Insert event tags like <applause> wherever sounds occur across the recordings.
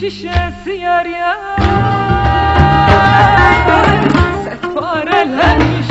şişesi yar yar. <laughs> Setfarelenmiş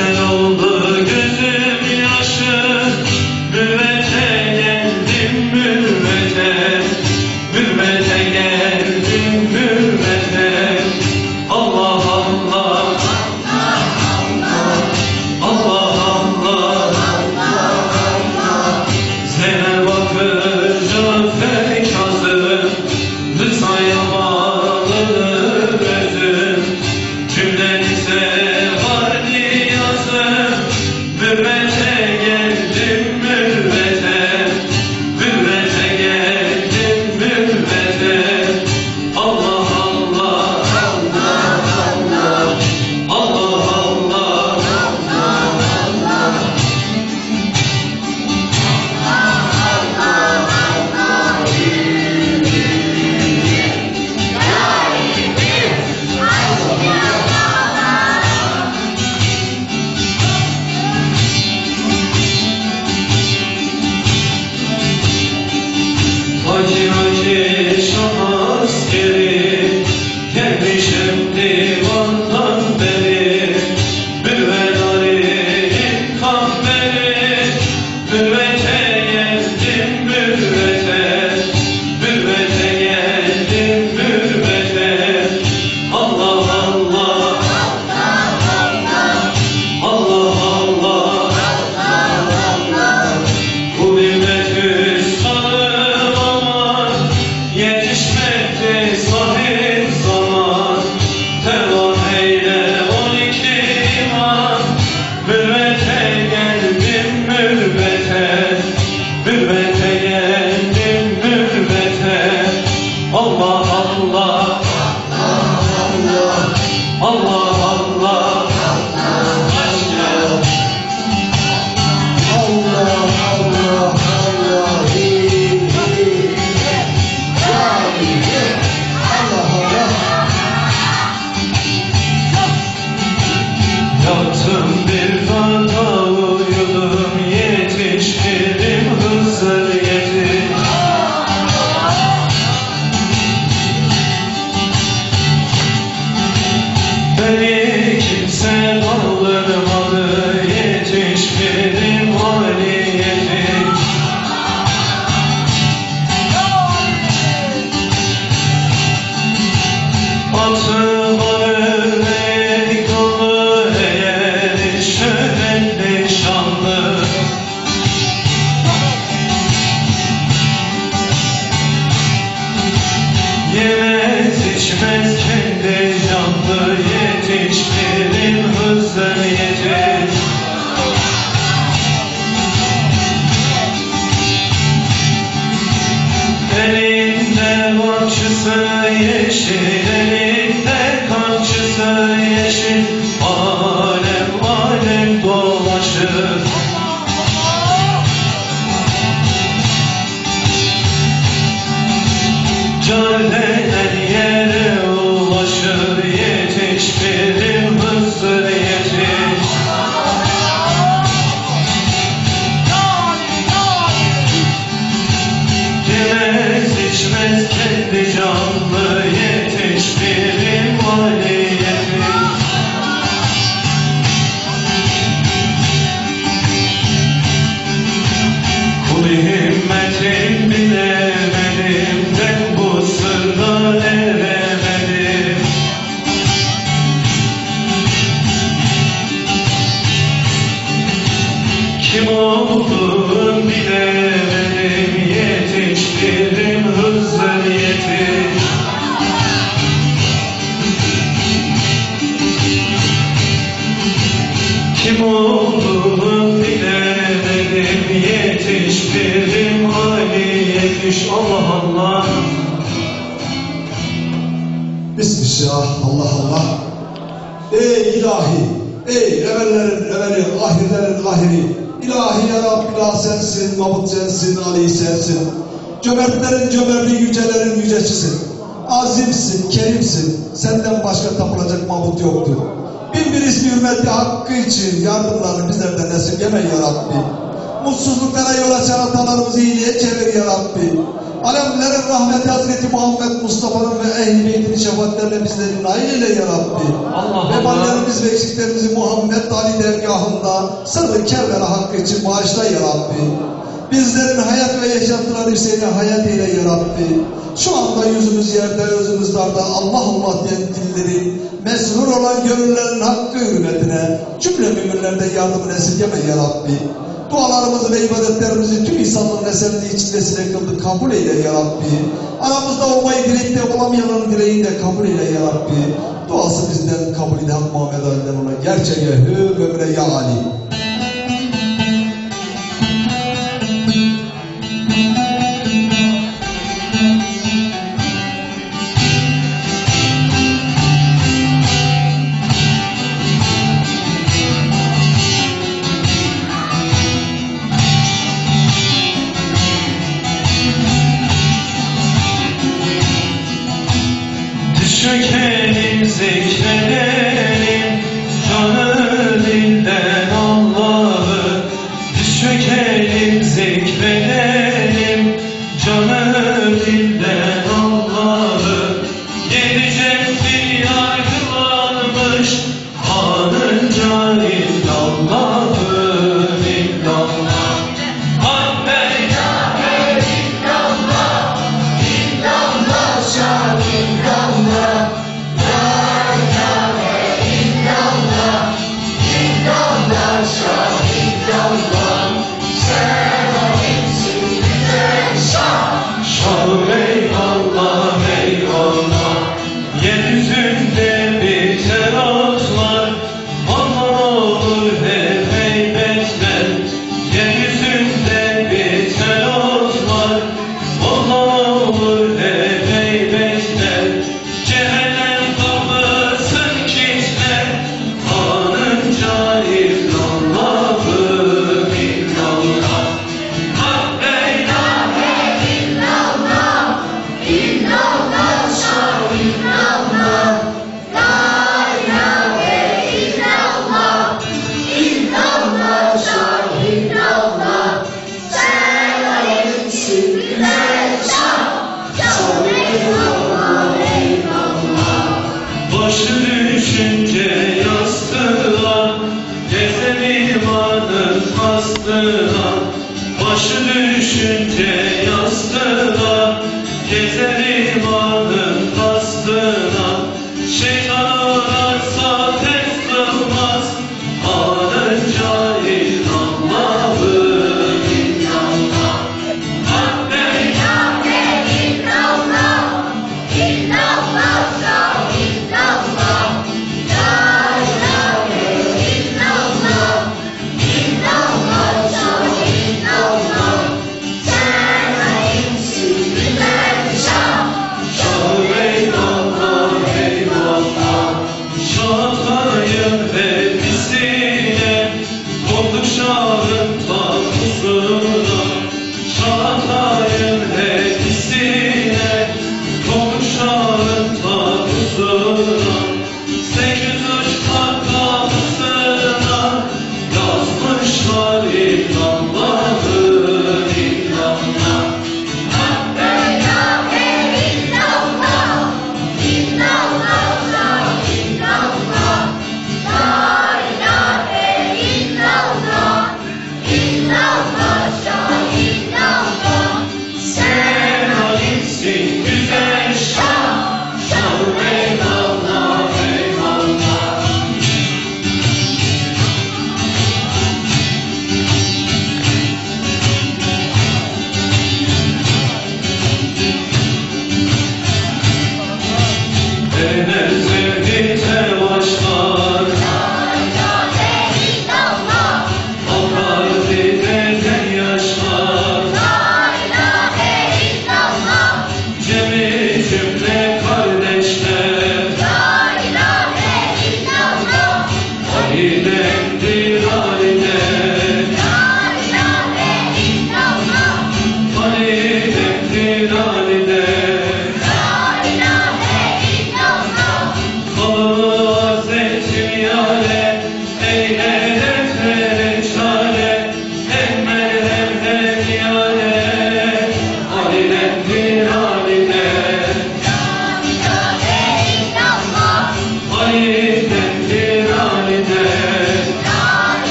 myself Yetişmez kendi canlı yetiştirin hızlı yetiş Elinde bahçısı yeşil Kim olduğunu bilemedim Yetiştirim hali yetiş Allah Allah Bismillah, Allah Allah. Ey ilahi, ey evvellerin evveli, ahirlerin ahiri. İlahi ya Rabbi sensin, mabut sensin, Ali sensin. Cömertlerin cömerti, yücelerin yücesisin. Azimsin, kerimsin. Senden başka tapılacak mabut yoktur. İsmi hürmeti hakkı için yardımlarını bizlerden esirgeme ya Rabbi. Mutsuzluklara yol açan hatalarımızı iyiliğe çevir ya Rabbi. Alemlerin rahmeti Hazreti Muhammed Mustafa'nın ve ehl-i beytinin şefaatlerine bizleri nail eyle ya Rabbi. Veballerimiz ve eksiklerimizi Muhammed Ali dergahında sırrı Kerbela hakkı için bağışla ya Rabbi. Bizlerin hayat ve yaşantıları Hüseyin'e hayat eyle ya. Şu anda yüzümüz yerde, özümüz darda Allah Allah diyen dilleri, mesrur olan gönüllerin hakkı hürmetine cümle müminlerde yardımını esirgeme ya Rabbi. Dualarımızı ve ibadetlerimizi tüm insanlığın esenliği içindesine kıldık kabul eyle ya Rabbi. Aramızda olmayı dileyip de olamayanların dileğini de kabul eyle ya Rabbi. Duası bizden kabul Hak Muhammed Ali'den ona. Gerçeğe hü ömre ya Ali.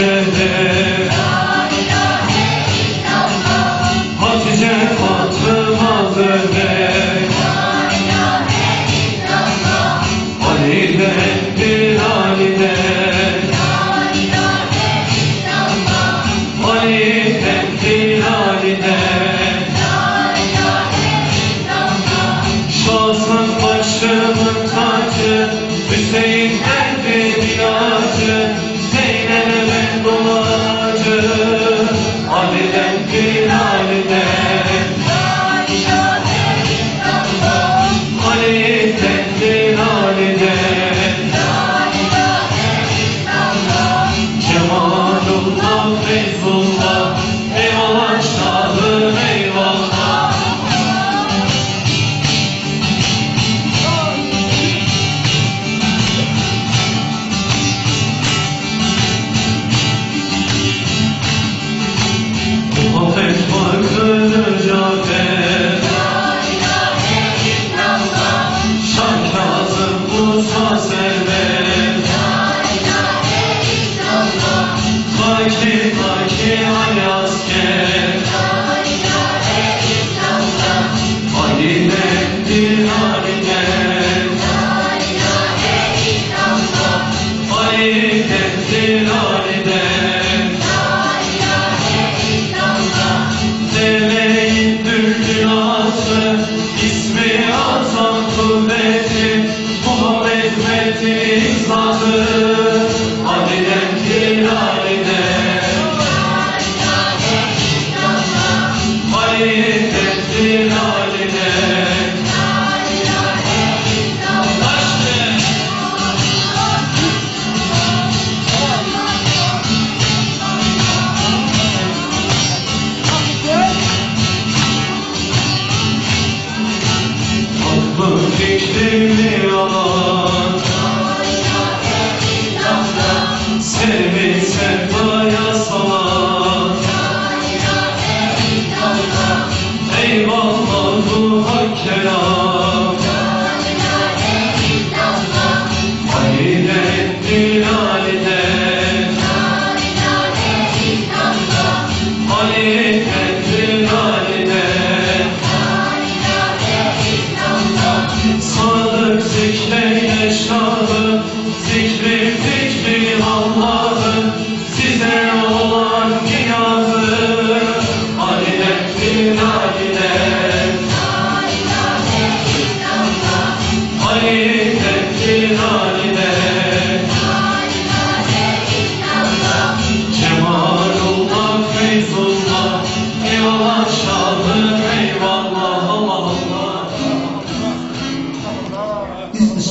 şehir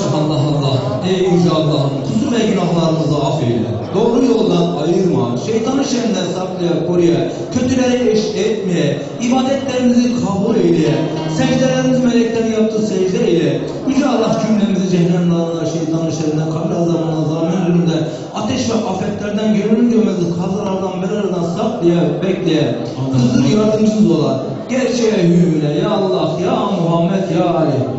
Allah Allah. Ey yüce Allah'ım kusur ve günahlarımızı affeyle. Doğru yoldan ayırma. Şeytanı şerrinden saklaya koruya. Kötüleri eşit etme. İbadetlerimizi kabul eyle. Secdelerimizi meleklerin yaptığı secde eyle. Yüce Allah cümlemizi cehennem dağına, şeytanın şerrinden, kabir azabına, zalim gününde, ateş ve afetlerden gönül gömezi, kazalardan, belalardan saklaya, bekleye. Kızdır yardımcımız olan. Gerçeğe hümüne. Ya Allah, ya Muhammed, ya Ali.